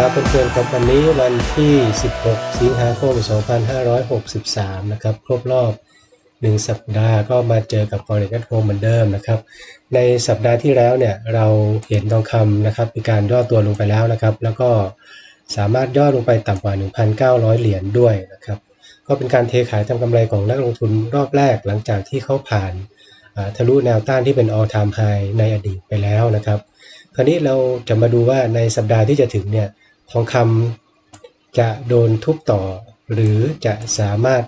ครับเพื่อนๆครับวันนี้วันที่ 16 สิงหาคม 2563 นะครับครบรอบ 1 สัปดาห์ก็มาเจอกับ Forex at Home เหมือนเดิมนะครับ ในสัปดาห์ที่แล้วเนี่ยเราเห็นทองคำนะครับมีการย่อตัวลงไปแล้วนะครับ แล้วก็สามารถย่อลงไปต่ำกว่า 1,900 เหรียญด้วยนะครับ ก็เป็นการเทขายทำกำไรของนักลงทุนรอบแรกหลังจากที่เขาผ่านทะลุแนวต้านที่เป็น all time high ในอดีตไปแล้วนะครับ คราวนี้เราจะมาดูว่าในสัปดาห์ที่จะถึงเนี่ย ทองคำจะโดนทุบต่อ หรือจะสามารถ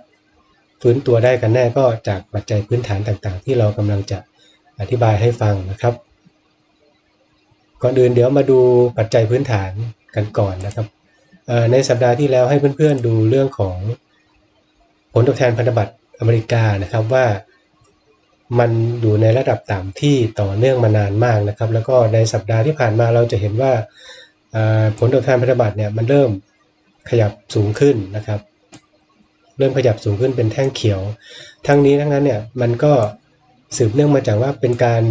ฟื้นตัวได้กันแน่ก็จากปัจจัยพื้นฐานต่างๆ ที่เรากำลังจะอธิบายให้ฟังนะครับ ก่อนอื่นเดี๋ยวมาดูปัจจัยพื้นฐานกันก่อนนะครับในสัปดาห์ที่แล้วให้เพื่อนๆดูเรื่องของผลตอบแทนพันธบัตรอเมริกานะครับว่ามันอยู่ในระดับต่ำที่ต่อเนื่องมานานมากนะครับ แล้วก็ในสัปดาห์ที่ผ่านมาเราจะเห็นว่า ผลตอบแทนพันธบัตรเนี่ยมันเริ่มขยับสูงขึ้นนะครับ เริ่มขยับสูงขึ้นเป็นแท่งเขียว ทั้งนี้ทั้งนั้นเนี่ยมันก็สืบเนื่องมาจากว่าเป็นการ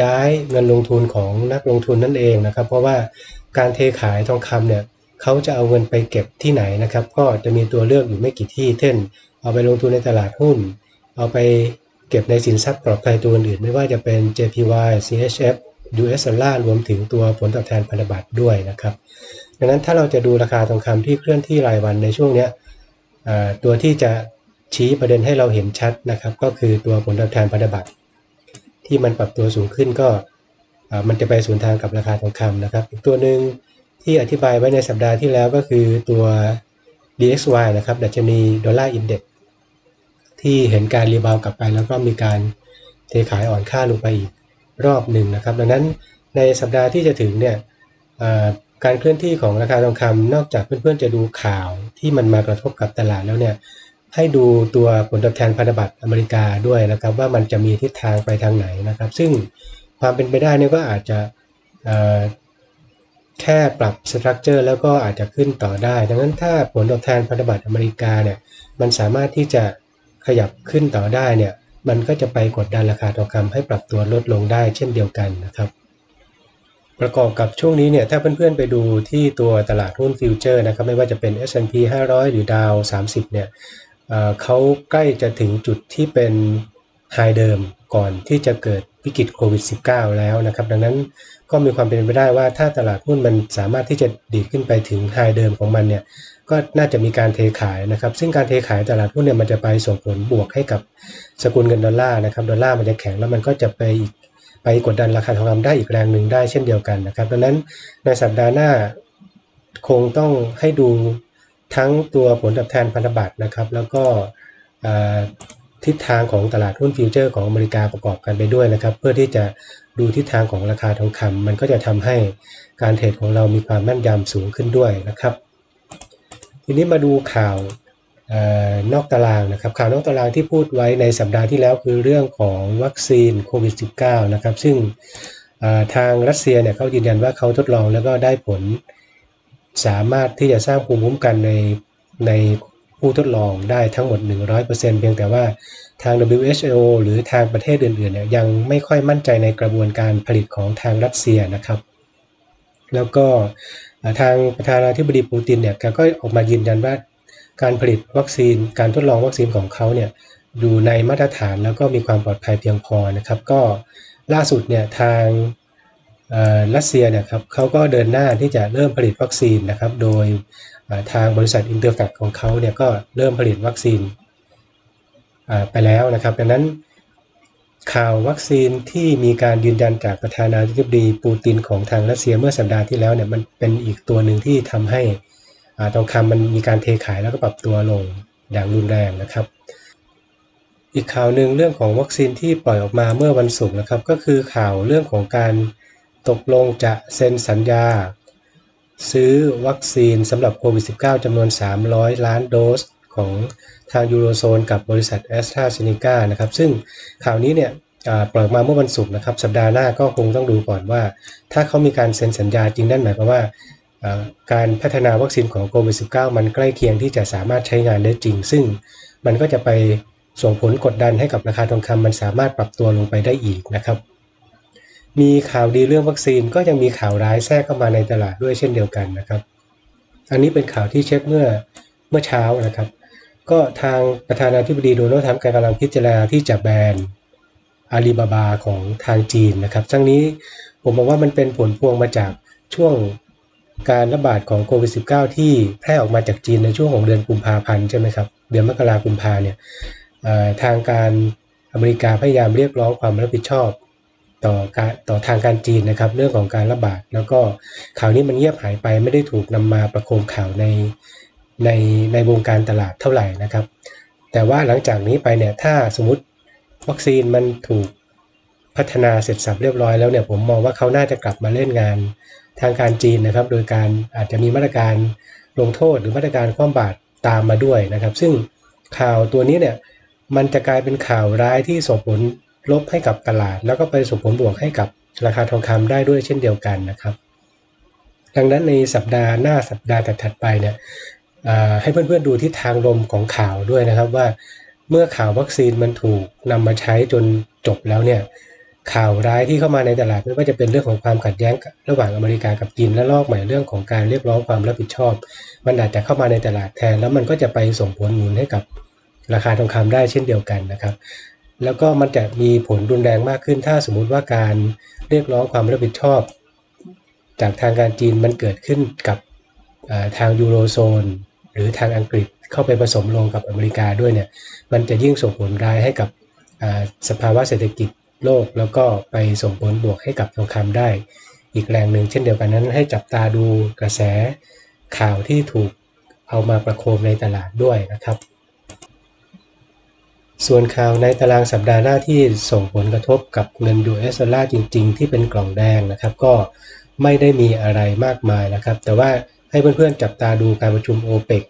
ย้ายเงินลงทุนของนักลงทุนนั่นเองนะครับ เพราะว่าการเทขายทองคำเนี่ยเขาจะเอาเงินไปเก็บที่ไหนนะครับ ก็จะมีตัวเลือกอยู่ไม่กี่ที่ เช่น เอาไปลงทุนในตลาดหุ้น เอาไปเก็บในสินทรัพย์ปลอดภัยตัวอื่น ไม่ว่าจะเป็น JPY CHF US dollar รวมถึงตัวผลตอบแทนพันธบัตรด้วยนะครับ ดังนั้นถ้าเราจะดูราคาทองคำที่เคลื่อนที่รายวันในช่วงเนี้ยตัวที่จะชี้ประเด็นให้เราเห็นชัดนะครับ ก็คือตัวผลตอบแทนพันธบัตรที่มันปรับตัวสูงขึ้นก็มันจะไปสวนทางกับราคาทองคำนะครับ อีกตัวหนึ่งที่อธิบายไว้ในสัปดาห์ที่แล้วก็คือตัว DXY นะครับดัชนีดอลลาร์อินเด็กที่เห็นการรีบาวกลับไปแล้วก็มีการเทขายอ่อนค่าลงไปอีก รอบหนึ่งนะครับ ดังนั้นในสัปดาห์ที่จะถึงเนี่ยการเคลื่อนที่ของราคาทองคำนอกจากเพื่อนๆจะดูข่าวที่มันมากระทบกับตลาดแล้วเนี่ยให้ดูตัวผลตอบแทนพันธบัตรอเมริกาด้วยนะครับ ว่ามันจะมีทิศทางไปทางไหนนะครับ ซึ่งความเป็นไปได้นี่ก็อาจจะแค่ปรับสตรัคเจอร์แล้วก็อาจจะขึ้นต่อได้ ดังนั้นถ้าผลตอบแทนพันธบัตรอเมริกาเนี่ยมันสามารถที่จะขยับขึ้นต่อได้เนี่ย มันก็จะไปกดดันราคาทองคำให้ปรับตัวลดลงได้เช่นเดียวกันนะครับประกอบกับช่วงนี้เนี่ยถ้าเพื่อนๆไปดูที่ตัวตลาดหุ้นฟิวเจอร์นะครับไม่ว่าจะเป็น S&P 500 หรือดาว30เนี่ยเเขาใกล้จะถึงจุดที่เป็นไฮเดิมก่อนที่จะเกิด วิกฤตโควิด -19 แล้วนะครับ ดังนั้นก็มีความเป็นไปได้ว่าถ้าตลาดหุ้นมันสามารถที่จะดีดขึ้นไปถึงไฮเดิมของมันเนี่ยก็น่าจะมีการเทขายนะครับ ซึ่งการเทขายตลาดหุ้นเนี่ยมันจะไปส่งผลบวกให้กับสกุลเงินดอลลาร์นะครับดอลลาร์มันจะแข็งแล้วมันก็จะไปไปกดดันราคาทองคำได้อีกแรงหนึ่งได้เช่นเดียวกันนะครับดังนั้นในสัปดาห์หน้าคงต้องให้ดูทั้งตัวผลตอบแทนพันธบัตรนะครับ แล้วก็อ่อ ทิศทางของตลาดหุ้นฟิวเจอร์ของอเมริกาประกอบกันไปด้วยนะครับ เพื่อที่จะดูทิศทางของราคาทองคำมันก็จะทำให้การเทรดของเรามีความแม่นยำสูงขึ้นด้วยนะครับ ทีนี้มาดูข่าวเออนอกตารางนะครับข่าวนอกตารางที่พูดไว้ในสัปดาห์ที่แล้วคือเรื่องของวัคซีนโควิด -19 นะครับ ซึ่งทางรัสเซียเนี่ยเขายืนยันว่าเขาทดลองแล้วก็ได้ผลสามารถที่จะสร้างภูมิคุ้มกันในใน ผู้ทดลองได้ทั้งหมด 100%เพียงแต่ว่าทาง WHO หรือทางประเทศอื่นๆเนี่ยยังไม่ค่อยมั่นใจในกระบวนการผลิตของทางรัสเซียนะครับ แล้วก็ทางประธานาธิบดีปูตินเนี่ยกก็ออกมายืนยันว่าการผลิตวัคซีน การทดลองวัคซีนของเขาเนี่ยอยู่ในมาตรฐานแล้วก็มีความปลอดภัยเพียงพอนะครับ ก็ล่าสุดเนี่ยทางรัสเซียเนี่ยครับเขาก็เดินหน้าที่จะเริ่มผลิตวัคซีนนะครับ โดย ทางบริษัทอินเตอร์แฟกของเขาเนี่ยก็เริ่มผลิตวัคซีนไปแล้วนะครับ ดังนั้นข่าววัคซีนที่มีการยืนยันจากประธานาธิบดีปูตินของทางรัสเซียเมื่อสัปดาห์ที่แล้วเนี่ยมันเป็นอีกตัวหนึ่งที่ทำให้ทองคำมันมีการเทขายแล้วก็ปรับตัวลงอย่างรุนแรงนะครับ อีกข่าวหนึ่งเรื่องของวัคซีนที่ปล่อยออกมาเมื่อวันศุกร์นะครับ ก็คือข่าวเรื่องของการตกลงจะเซ็นสัญญา ซื้อวัคซีนสำหรับโควิด -19 จำนวน 300 ล้านโดสของทางยูโรโซนกับบริษัทแอสตราเซเนกานะครับซึ่งข่าวนี้เนี่ยปล่อยมาเมื่อวันศุกร์นะครับ สัปดาห์หน้าก็คงต้องดูก่อนว่า ถ้าเขามีการเซ็นสัญญาจริงนั่นหมายความว่าอ่าการพัฒนาวัคซีนของโควิด -19 มันใกล้เคียงที่จะสามารถใช้งานได้จริง ซึ่งมันก็จะไปส่งผลกดดันให้กับราคาทองคำมันสามารถปรับตัวลงไปได้อีกนะครับ มีข่าวดีเรื่องวัคซีนก็ยังมีข่าวร้ายแทรกเข้ามาในตลาดด้วยเช่นเดียวกันนะครับ อันนี้เป็นข่าวที่เช็คเมื่อเมื่อเช้านะครับ ก็ทางประธานาธิบดีโดนัลด์ทรัมป์กำลังพิจารณาที่จะแบนอาลีบาบาของทางจีนนะครับทั้งนี้ผมมองว่ามันเป็นผลพวงมาจากช่วงการระบาดของโควิด -19 ที่แพร่ออกมาจากจีนในช่วงของเดือนกุมภาพันธ์ใช่ไหมครับ เดือนมกรากุมภาเนี่ยทางการอเมริกาพยายามเรียกร้องความรับผิดชอบ ต่อการต่อทางการจีนนะครับ เรื่องของการระบาด แล้วก็ข่าวนี้มันเงียบหายไปไม่ได้ถูกนำมาประโคมข่าวในในในวงการตลาดเท่าไหร่นะครับ แต่ว่าหลังจากนี้ไปเนี่ยถ้าสมมติวัคซีนมันถูกพัฒนาเสร็จสับเรียบร้อยแล้วเนี่ยผมมองว่าเขาน่าจะกลับมาเล่นงานทางการจีนนะครับ โดยการอาจจะมีมาตรการลงโทษหรือมาตรการคว่ำบาตรตามมาด้วยนะครับ ซึ่งข่าวตัวนี้เนี่ยมันจะกลายเป็นข่าวร้ายที่ส่งผล ลบให้กับตลาด แล้วก็ไปส่งผลบวกให้กับราคาทองคำได้ด้วยเช่นเดียวกันนะครับ ดังนั้นในสัปดาห์หน้าสัปดาห์ถัดไปเนี่ยให้เพื่อนๆดูที่ทางลมของข่าวด้วยนะครับว่าเมื่อข่าววัคซีนมันถูกนำมาใช้จนจบแล้วเนี่ยข่าวร้ายที่เข้ามาในตลาดไม่ว่าจะเป็นเรื่องของความขัดแย้งระหว่างอเมริกากับจีนและลอกใหม่เรื่องของการเรียกร้องความรับผิดชอบ มันอาจจะเข้ามาในตลาดแทน แล้วมันก็จะไปส่งผลหนุนให้กับราคาทองคำได้เช่นเดียวกันนะครับ แล้วก็มันจะมีผลรุนแรงมากขึ้น ถ้าสมมุติว่าการเรียกร้องความรับผิดชอบ จากทางการจีนมันเกิดขึ้นกับทางยูโรโซน หรือทางอังกฤษเข้าไปผสมลงกับอเมริกาด้วยเนี่ยมันจะยิ่งส่งผลร้ายให้กับสภาวะเศรษฐกิจโลก แล้วก็ไปส่งผลบวกให้กับทองคำได้ อีกแรงหนึ่งเช่นเดียวกันนั้น ให้จับตาดูกระแสข่าวที่ถูกเอามาประโคมในตลาดด้วยนะครับ ส่วนข่าวในตารางสัปดาห์หน้าที่ส่งผลกระทบกับเงินยูเอสดอลลาร์จริง ๆ ที่เป็นกล่องแดงนะครับ ก็ไม่ได้มีอะไรมากมายนะครับ แต่ว่าให้เพื่อนๆจับตาดูการประชุมโอเปก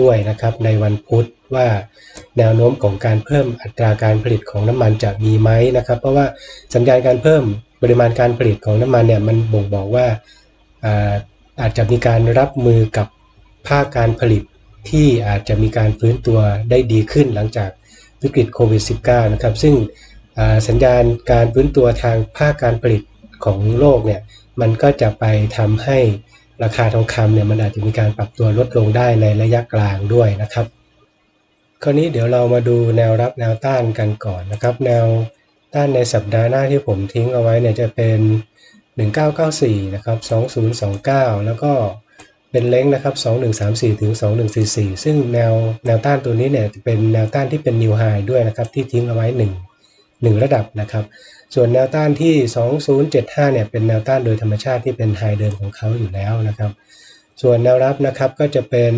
ด้วยนะครับ ในวันพุธว่าแนวโน้มของการเพิ่มอัตราการผลิตของน้ำมันจะมีไหมนะครับ เพราะว่าสัญญาณการเพิ่มปริมาณการผลิตของน้ำมันเนี่ยมันบ่งบอกว่าอาอาจจะมีการรับมือกับภาคการผลิตที่อาจจะมีการฟื้นตัวได้ดีขึ้นหลังจาก วิกฤตโควิด -19 นะครับ ซึ่งสัญญาณการฟื้นตัวทางภาคการผลิตของโลกเนี่ย มันก็จะไปทำให้ราคาทองคำเนี่ยมันอาจจะมีการปรับตัวลดลงได้ในระยะกลางด้วยนะครับ คราวนี้เดี๋ยวเรามาดูแนวรับแนวต้านกันก่อนนะครับ แนวต้านในสัปดาห์หน้าที่ผมทิ้งเอาไว้เนี่ยจะเป็น 1994 นะครับ 2029 แล้วก็ เป็นเล้งนะครับ 2134 ถึง 2144 ซึ่งแนวแนวต้านตัวนี้เนี่ยจะเป็นแนวต้านที่เป็นนิวไฮด้วยนะครับ ที่ทิ้งเอาไว้ 1 1 ระดับนะครับ ส่วนแนวต้านที่ 2075 เนี่ยเป็นแนวต้านโดยธรรมชาติที่เป็นไฮเดิมของเขาอยู่แล้วนะครับ ส่วนแนวรับนะครับก็จะเป็น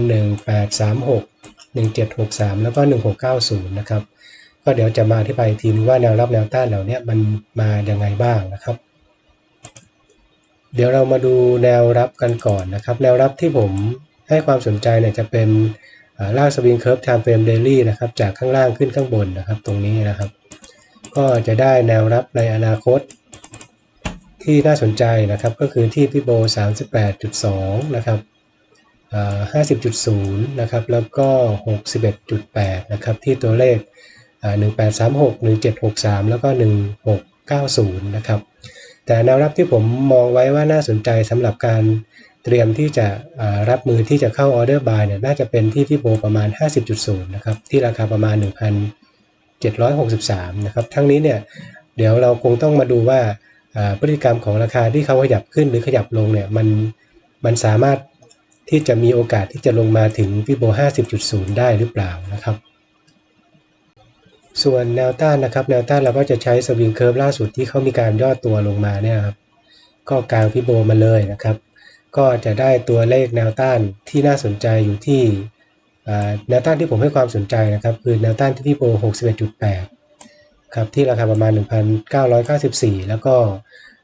1836 1763 แล้วก็ 1690 นะครับ ก็เดี๋ยวจะมาอธิบายทีนึงว่าแนวรับแนวต้านเหล่านี้มันมาอย่างไงบ้างนะครับ เดี๋ยวเรามาดูแนวรับกันก่อนนะครับ แนวรับที่ผมให้ความสนใจเนี่ยจะเป็นล่าสวิงเคิร์ฟไทม์เฟรมเดลี่นะครับจากข้างล่างขึ้นข้างบนนะครับ ตรงนี้นะครับ ก็จะได้แนวรับในอนาคต ที่น่าสนใจนะครับก็คือที่พี่โบ 38.2 นะครับ50.0 นะครับแล้วก็ 61.8 นะครับที่ตัวเลข 1836 1763 แล้วก็ 1690 นะครับ แต่แนวรับที่ผมมองไว้ว่าน่าสนใจสำหรับการเตรียมที่จะรับมือที่จะเข้าออเดอร์บายเนี่ยน่าจะเป็นที่พี่โบประมาณ 50.0 นะครับ ที่ราคาประมาณ 1,763 นะครับ ทั้งนี้เนี่ยเดี๋ยวเราคงต้องมาดูว่าพฤติกรรมของราคาที่เขาขยับขึ้นหรือขยับลงเนี่ยมันมันสามารถที่จะมีโอกาสที่จะลงมาถึงฟิโบ 50.0 ได้หรือเปล่านะครับ ส่วนแนวต้านนะครับแนวต้านเราก็จะใช้สวิงเคิร์ฟล่าสุดที่เขามีการย่อตัวลงมาเนี่ยครับก็กางฟิโบมาเลยนะครับ ก็จะได้ตัวเลขแนวต้านที่น่าสนใจอยู่ที่แนวต้านที่ผมให้ความสนใจนะครับ คือแนวต้านที่พี่โป61.8 ครับที่ราคาประมาณ 1,994 แล้วก็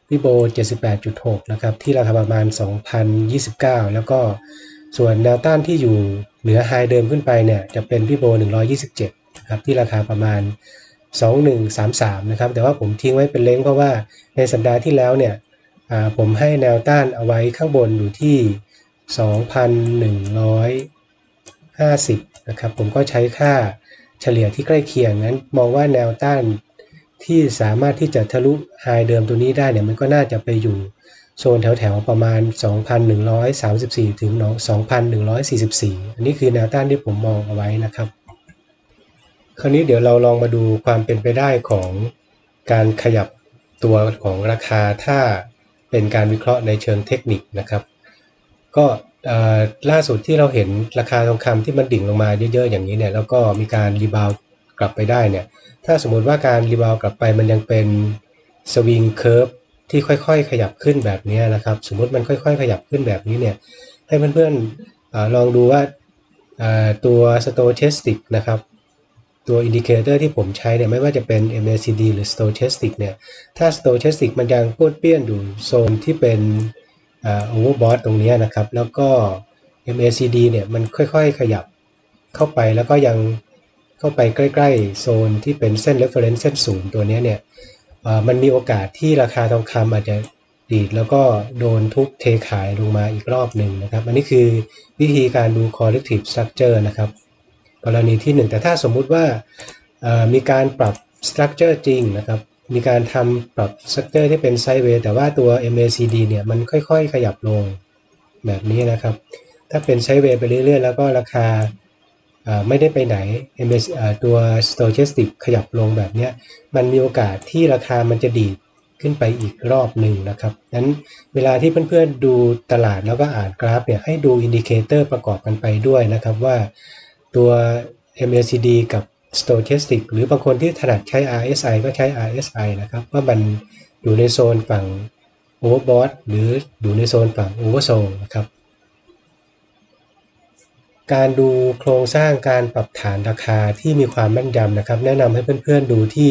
พี่โบ78.6 นะครับที่ราคาประมาณ 2,029 แล้วก็ส่วนแนวต้านที่อยู่เหนือไฮเดิมขึ้นไปเนี่ยจะเป็นพี่โบ127 ครับที่ราคาประมาณ 2133นะครับแต่ว่าผมทิ้งไว้เป็นเล้งเพราะว่าในสัปดาห์ที่แล้วเนี่ยผมให้แนวต้านเอาไว้ข้างบนอยู่ที่ 2,150นะครับผมก็ใช้ค่าเฉลี่ยที่ใกล้เคียงนั้นมองว่าแนวต้านที่สามารถที่จะทะลุไฮเดิมตัวนี้ได้เนี่ยมันก็น่าจะไปอยู่โซนแถวๆประมาณ 2,134 ถึง 2,144 อันนี้คือแนวต้านที่ผมมองเอาไว้นะครับ คราวนี้เดี๋ยวเราลองมาดูความเป็นไปได้ของการขยับตัวของราคาถ้าเป็นการวิเคราะห์ในเชิงเทคนิคนะครับ ก็ล่าสุดที่เราเห็นราคาทองคำที่มันดิ่งลงมาเยอะๆอย่างนี้เนี่ยแล้วก็มีการรีบาวกลับไปได้เนี่ยถ้าสมมติว่าการรีบาวกลับไปมันยังเป็นสวิงเคิร์ฟที่ค่อยๆ ขยับขึ้นแบบนี้นะครับ สมมติมันค่อยๆ ขยับขึ้นแบบนี้เนี่ยให้เพื่อนๆลองดูว่าตัว stochastic นะครับ ตัวอินดิเคเตอร์ที่ผมใช้เนี่ยไม่ว่าจะเป็น MACD หรือ stochastic เนี่ย ถ้า stochastic มันยังป้วนเปี้ยนอยู่โซนที่เป็นโอเวอร์บอทตรงนี้นะครับ แล้วก็ MACD เนี่ยมันค่อยๆ ขยับเข้าไปแล้วก็ยังเข้าไปใกล้ๆ โซนที่เป็นเส้น reference เส้นศูนย์ตัวนี้เนี่ยมันมีโอกาสที่ราคาทองคำอาจจะดีดแล้วก็โดนทุบเทขายลงมาอีกรอบหนึ่งนะครับ อันนี้คือวิธีการดู corrective structure นะครับ กรณีที่ 1 แต่ถ้าสมมุติว่ามีการปรับ structure จริงนะครับมีการทำปรับ structure ที่เป็น sideways แต่ว่าตัว MACD เนี่ยมันค่อยๆ ขยับลงแบบนี้นะครับ ถ้าเป็น sideways ไปเรื่อยๆ แล้วก็ราคาไม่ได้ไปไหน MS ตัว stochastic ขยับลงแบบนี้มันมีโอกาสที่ราคามันจะดีดขึ้นไปอีกรอบหนึ่งนะครับนั้นเวลาที่เพื่อนๆดูตลาดแล้วก็อ่านกราฟเนี่ยให้ดูอินดิเคเตอร์ประกอบกันไปด้วยนะครับว่า ตัว MACD กับ stochastic หรือบางคนที่ถนัดใช้ RSI ก็ใช้ RSI นะครับ ว่ามันอยู่ในโซนฝั่ง overbought หรืออยู่ในโซนฝั่ง oversold นะครับ การดูโครงสร้างการปรับฐานราคาที่มีความแม่นยำนะครับ แนะนำให้เพื่อนๆดูที่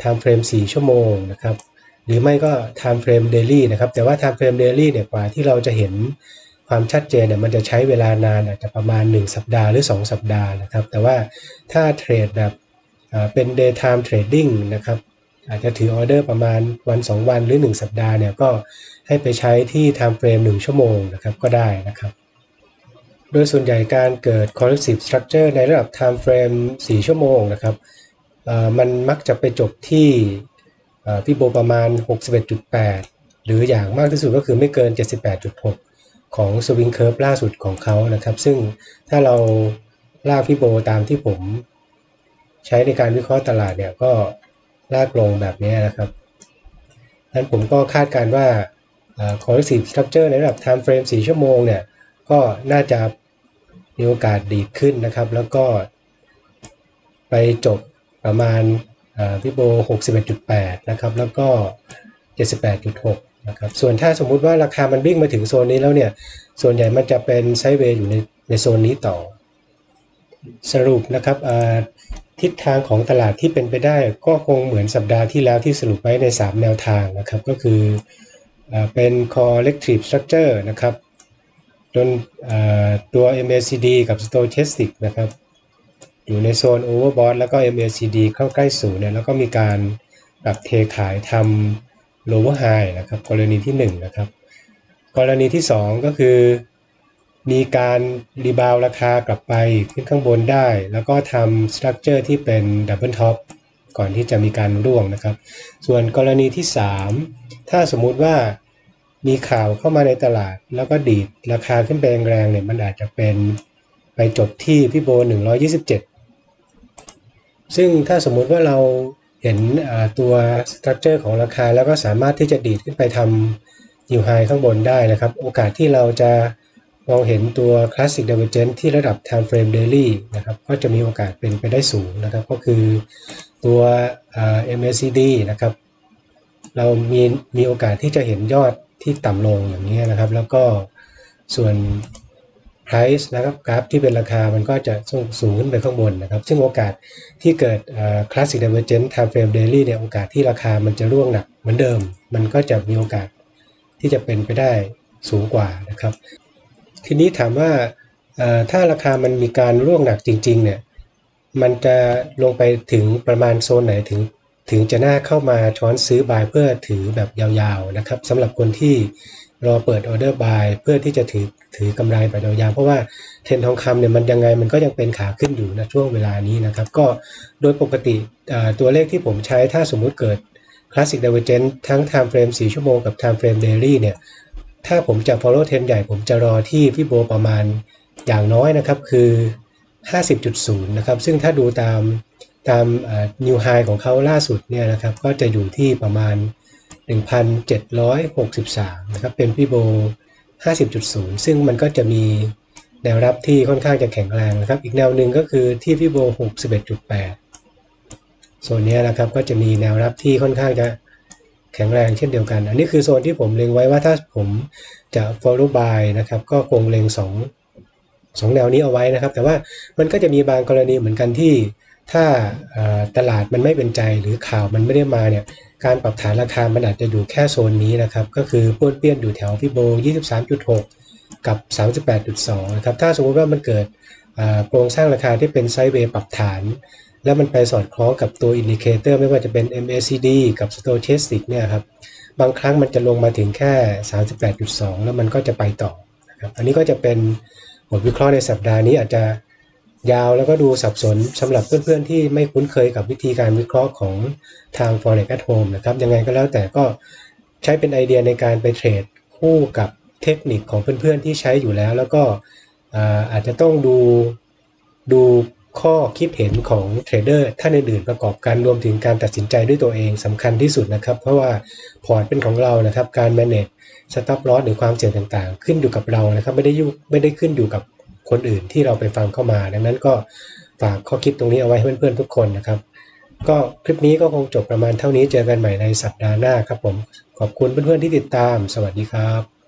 time frame 4 ชั่วโมงนะครับ หรือไม่ก็ time frame daily นะครับ แต่ว่า time frame daily เนี่ยกว่าที่เราจะเห็น ความชัดเจนเนี่ยมันจะใช้เวลานานอาจจะประมาณ 1 สัปดาห์หรือ 2 สัปดาห์นะครับ แต่ว่าถ้าเทรดแบบเป็น day time trading นะครับ อาจจะถือออเดอร์ประมาณวัน 2 วันหรือ 1 สัปดาห์เนี่ยก็ให้ไปใช้ที่ time frame 1 ชั่วโมงนะครับก็ได้นะครับโดยส่วนใหญ่การเกิด corrective structure ในระดับ time frame 4 ชั่วโมงนะครับมันมักจะไปจบที่พี่โบประมาณ 61.8 หรืออย่างมากที่สุดก็คือไม่เกิน 78.6 ของ swing curve ล่าสุดของเขานะครับ ซึ่งถ้าเราลากพี่โบตามที่ผม ใช้ในการวิเคราะห์ตลาดเนี่ยก็ลากลงแบบนี้นะครับนั้นผมก็คาดการว่า corrective structure ในระดับ time frame 4 ชั่วโมงเนี่ย ก็น่าจะมีโอกาสดีขึ้นนะครับ แล้วก็ ไปจบประมาณพี่โบ 61.8 นะครับ แล้วก็ 78.6 นะครับส่วนถ้าสมมุติว่าราคามันวิ่งมาถึงโซนนี้แล้วเนี่ย ส่วนใหญ่มันจะเป็นไซด์เวย์อยู่ในในโซนนี้ต่อ สรุปนะครับทิศทางของตลาดที่เป็นไปได้ก็คงเหมือนสัปดาห์ที่แล้วที่สรุปไว้ใน 3 แนวทางนะครับ ก็คือเป็น collective structure นะครับจนตัว MACD กับ Stochastic นะครับ อยู่ในโซน Overbought แล้วก็ MACD เข้าใกล้ศูนย์เนี่ยแล้วก็มีการปรับเทขายทำ Lower High นะครับกรณีที่1นะครับกรณีที่ 2 ก็คือ มีการรีบาวราคากลับไปขึ้นข้างบนได้ แล้วก็ทำสตรัคเจอร์ที่เป็นดับเบิลท็อปก่อนที่จะมีการร่วงนะครับ ส่วนกรณีที่ 3 ถ้าสมมุติว่ามีข่าวเข้ามาในตลาด แล้วก็ดีดราคาขึ้นไปแรงๆเนี่ยมันอาจจะเป็นไปจบที่พี่โบ 127 ซึ่งถ้าสมมุติว่าเรา เห็นตัวสตรัคเจอร์ของราคาแล้วก็สามารถที่จะดีดขึ้นไปทำยูไฮข้างบนได้นะครับ โอกาสที่เราจะมองเห็นตัว Classic Divergence ที่ระดับ Time Frame Daily นะครับ ก็จะมีโอกาสเป็นไปได้สูงนะครับ ก็คือตัว MACD นะครับ เรามีมีโอกาสที่จะเห็นยอดที่ต่ำลงอย่างนี้นะครับ แล้วก็ส่วน price นะครับกราฟที่เป็นราคามันก็จะสูงขึ้นไปข้างบนนะครับ ซึ่งโอกาสที่เกิด classic divergence time frame daily เนี่ยโอกาสที่ราคามันจะร่วงหนักเหมือนเดิม มันก็จะมีโอกาสที่จะเป็นไปได้สูงกว่านะครับ ทีนี้ถามว่าถ้าราคามันมีการร่วงหนักจริงๆเนี่ยมันจะลงไปถึงประมาณโซนไหนถึงถึงจะน่าเข้ามาช้อนซื้อบายเพื่อถือแบบยาวๆนะครับสำหรับคนที่ รอเปิดออเดอร์บายเพื่อที่จะถือถือกำไรไปยาวๆเพราะว่าเทรนทองคำเนี่ยมันยังไงมันก็ยังเป็นขาขึ้นอยู่นะช่วงเวลานี้นะครับ ก็โดยปกติตัวเลขที่ผมใช้ถ้าสมมุติเกิด Classic Divergence ทั้ง Time Frame 4 ชั่วโมงกับ Time Frame Daily เนี่ยถ้าผมจะ follow trend ใหญ่ผมจะรอที่พี่โบประมาณอย่างน้อยนะครับคือ 50.0 นะครับ ซึ่งถ้าดูตามตามเอ่อ new high ของเขาล่าสุดเนี่ยนะครับก็จะอยู่ที่ประมาณ 1,763 นะครับ เป็นพี่โบ 50.0 ซึ่งมันก็จะมีแนวรับที่ค่อนข้างจะแข็งแรงนะครับ อีกแนวหนึ่งก็คือที่พี่โบ 61.8 โซนนี้นะครับก็จะมีแนวรับที่ค่อนข้างจะแข็งแรงเช่นเดียวกัน อันนี้คือโซนที่ผมเล็งไว้ว่าถ้าผมจะ follow buy นะครับ ก็คงเล็งสองสองแนวนี้เอาไว้นะครับ แต่ว่ามันก็จะมีบางกรณีเหมือนกันที่ถ้าตลาดมันไม่เป็นใจหรือข่าวมันไม่ได้มาเนี่ย การปรับฐานราคามันอาจจะอยู่แค่โซนนี้นะครับ ก็คือป้วนเปี้ยนอยู่แถวพี่โบ 23.6 กับ 38.2 นะครับ ถ้าสมมติว่ามันเกิดโครงสร้างราคาที่เป็นไซด์เวย์ปรับฐาน แล้วมันไปสอดคล้องกับตัวอินดิเคเตอร์ไม่ว่าจะเป็น MACD กับ Stochastic เนี่ยครับ บางครั้งมันจะลงมาถึงแค่ 38.2 แล้วมันก็จะไปต่อนะครับ อันนี้ก็จะเป็นบทวิเคราะห์ในสัปดาห์นี้อาจจะ ยาวแล้วก็ดูสับสนสำหรับเพื่อนๆที่ไม่คุ้นเคยกับวิธีการวิเคราะห์ของทาง Forex at Home นะครับ ยังไงก็แล้วแต่ก็ใช้เป็นไอเดียในการไปเทรดคู่กับเทคนิคของเพื่อนๆที่ใช้อยู่แล้ว แล้วก็อาจจะต้องดูดูข้อคิดเห็นของเทรดเดอร์ท่านอื่นๆประกอบกันรวมถึงการตัดสินใจด้วยตัวเองสำคัญที่สุดนะครับ เพราะว่าพอร์ตเป็นของเรานะครับ การ manage stop loss หรือความเสี่ยงต่างๆ ขึ้นอยู่กับเรานะครับ ไม่ได้ยุ่งไม่ได้ขึ้นอยู่กับ คนอื่นที่เราไปฟังเข้ามา ดังนั้นก็ฝากข้อคิดตรงนี้เอาไว้ให้เพื่อนๆทุกคนนะครับ ก็คลิปนี้ก็คงจบประมาณเท่านี้เจอกันใหม่ในสัปดาห์หน้าครับผม ขอบคุณเพื่อนๆที่ติดตาม สวัสดีครับ